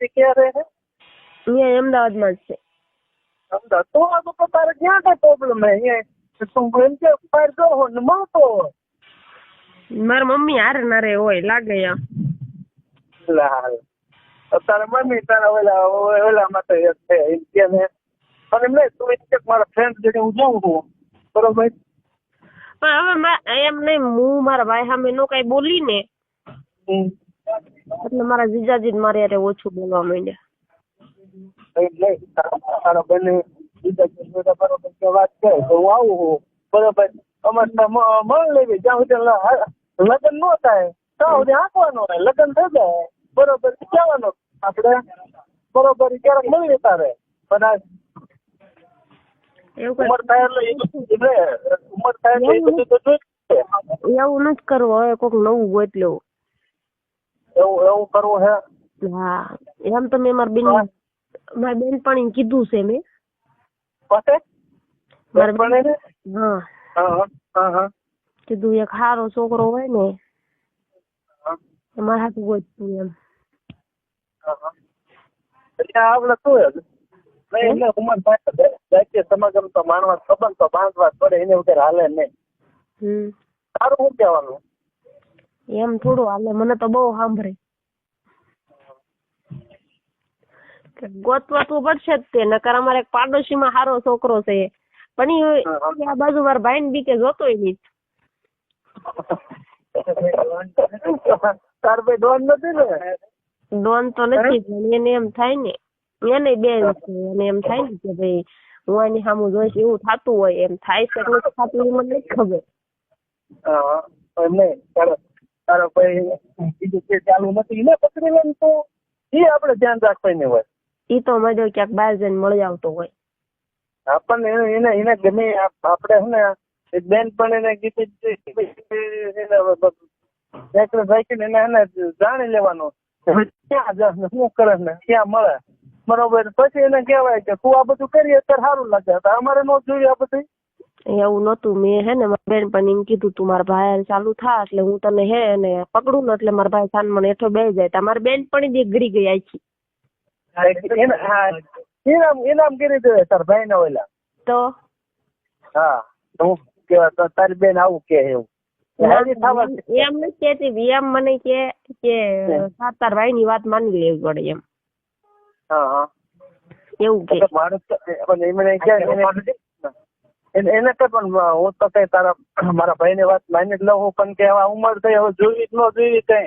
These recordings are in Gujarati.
તે ક્યાં રહે છે? અહીંયા અમદાવાદમાં જ છે. અમદાવાદ. તો આ તો તારે ક્યાં કઈ પ્રોબ્લેમ હે અહીંયા તું એમ કે બહાર હો ને મળતો હોય. મારા મમ્મી હારે ના રે હોય લાગે એમ. લા હાલ. તારા મમ્મી તારા ઓલા ઓલા માટે એક છે એમ કે ને. અને મેં તું એમ કે મારા ફ્રેન્ડ જોડે હું જાઉં છું. બરોબર? પણ હવે મા- એમ નહીં હું મારા ભાઈ સામે નો કઈ બોલી ને. એટલે મારા જીજાજી ને મારે હારે ઓછું બોલવા માંડ્યા. બંને બરોબર વાત કરે તો હું આવું બરોબર અમારે લેવી જ્યાં સુધી લગ્ન ન થાય ત્યાં સુધી આંકવાનો હોય લગ્ન થઈ જાય. બરોબર કહેવાનો આપણે બરોબર ક્યારેક મળી તારે પણ આ એવું થાય એટલે એ બધું રહે. થાય એટલે એ બધું તો એવું નથી કરવું હવે કોક નવું ગોત લેવું. એવું એવું કરવું હે? હા. એમ તો મેં મારા બેન મારી બેનપણીને કીધું છે મેં. પાસે મારી બેન હા. હા હા કીધું એક સારો છોકરો હોય ને મારા હાથું ગોતતું એમ. એટલે આપણે શું નહીં એટલે ઉંમર થાય એટલે સમાગમ તો માણવા સંબંધ તો બાંધવા પડે એને વગર હાલે નહીં. હમ. તારું શું કહેવાનું? એમ થોડું હાલે. મને તો બહુ સાંભળે. ગોતવાતું પડશે જ તે. નકર અમારે એક પાડોશીમાં સારો છોકરો છે પણ. આ બાજુ મારા ભાઈ ને બીકે જોતોય નહીં તાર ભાઈ ડોન નથી ને? ડોન તો નથી પણ એને એમ થાય ને. એને બેન છે. એને એમ થાય ને કે ભાઈ હું એની સામું જોઈશ એવું થતું હોય. એમ થાય છે કે નથી થતું એ મને નથી ખબર. એમ નહીં. તારો ભાઈ બીજું કે ચાલુ નથી એને પકડી લે તો. એ આપણે ધ્યાન રાખવાની હોય. એ તો મળ્યો ક્યાંક બહાર જઈને મળી આવતો હોય. આપણને એને એને ગમે આપણે હું ને એક બેન પણ એને કીધું જ છે, એને એને જાણી લેવાનું. ક્યાં જા ને શું કરે ને ક્યાં મળે? બરોબર. પછી એને કહેવાય કે તું આ બધું કરીએ અત્યારે સારું લાગે. અમારે ન જોઈએ આ બધું. એવું નતું મેં હે ને મારા બેન પણ એમ કીધું તું મારા ભાઈ ચાલુ થા એટલે હું તને હે ને પકડું ને એટલે મારા ભાઈ સાન મને હેઠો બે જાય. તમારી બેન પણ ઈ ગળી ગઈ આખી. ઇનામ ઇનામ કરી દે તાર ભાઈ ના ઓલા. તો? હા હું કેવા તો તારી બેન આવું કે એવું. એમ નથી કેતી એમ મને કે કે તાર ભાઈ ની વાત માની લેવી પડે એમ. હા હા. એવું કે. માણસ એમને કે એને- એને એને કે પણ હું તો કઈ તારા મારા ભાઈ ની વાત માની જ લઉં પણ કે હવે ઉંમર થઈ હવે જોઈ જ ન જોઈ કઈ.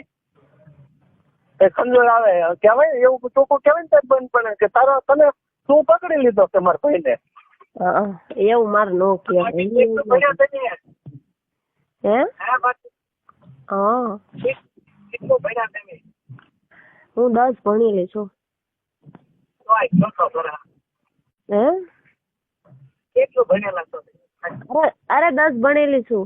એ સમજણ આવે. કહેવાય એવું ચોખ્ખું કહેવાય ને બંધ પણ કે તારો તને તું પકડી લીધો કે મારા ભાઈ ને એવું માર નો કહેવાય. હે? હા હું. દસ ભણેલી છું. હે? કેટલું ભણેલા છો અરે અરે દસ ભણેલી છું.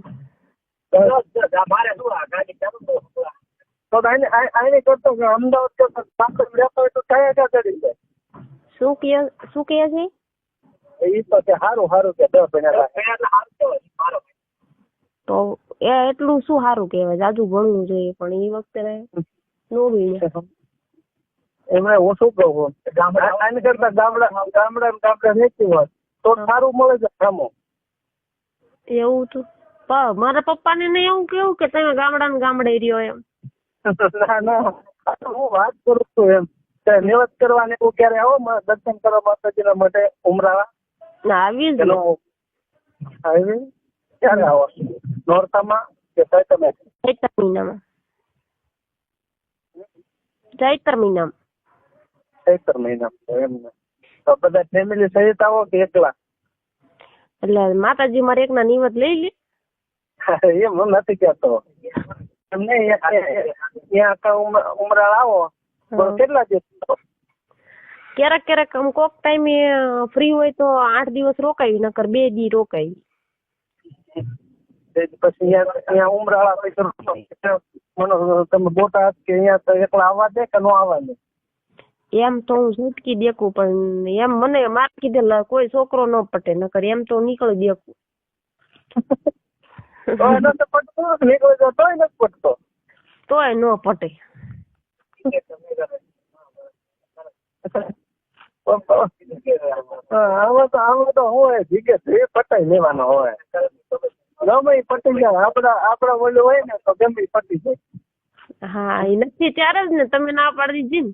તો આને આને કરતો કે અમદાવાદ કરતો સાંકળ રહેતો હોય તો કયા ક્યાં ચડી જાય શું કે શું કહે છે? એ તો કે સારું સારું કે દસ ભણેલા તો એ એટલું શું સારું કહેવાય જાજુ ભણવું જોઈએ પણ એ વખતે નો. ભણ્યા એમણે હું શું કહું? આને કરતા ગામડા ગામડા ગામડા રહેતી હોય. તો સારું મળે છે કામો એવું તો. મારા પપ્પા ને એવું કેવું કે તમે ગામડા ને ગામડે રહ્યો એમ. ના ના. હું વાત કરું છું એમ. નિવત કરવાને એવું ક્યારે આવો? દર્શન કરવા માતાજીના માટે ઉમરાવા ના આવી જ આવી ક્યારે આવો? નોરતામાં કે ચૈતર મહિનામાં? ચૈતર મહિનામાં. ચૈતર મહિના એમ ને. તો બધા ફેમિલી સહિત આવો કે એકલા? એટલે માતાજી મારે એકના નિવત લઈ લે. એમ હું નથી કેતો તમને ત્યાં ઉમરાળ આવો. કેટલા દિવસ ક્યારેક ક્યારેક આમ કોક ટાઈમે ફ્રી હોય તો આઠ દિવસ રોકાવી નકર બે દી રોકાવી તે પછી અહીંયા ઉમરાળા પછી મને તમે બોટાદ કે અહીંયા એકલા આવવા દે કે નો આવવા દે? એમ તો હું ઝટકી દેખું પણ એમ મને માર કીધેલ કોઈ છોકરો ન પટે નકર એમ તો નીકળી દેખું તોય ન પટે. તો આમાં તો હોય જીગે લેવાનો હોય. ગમે પટી જાય આપડા આપડા ઓલું હોય ને તો ગમે પટી જાય. હા એ નથી ત્યારે જ ને તમે ના પાડી દીધી ને.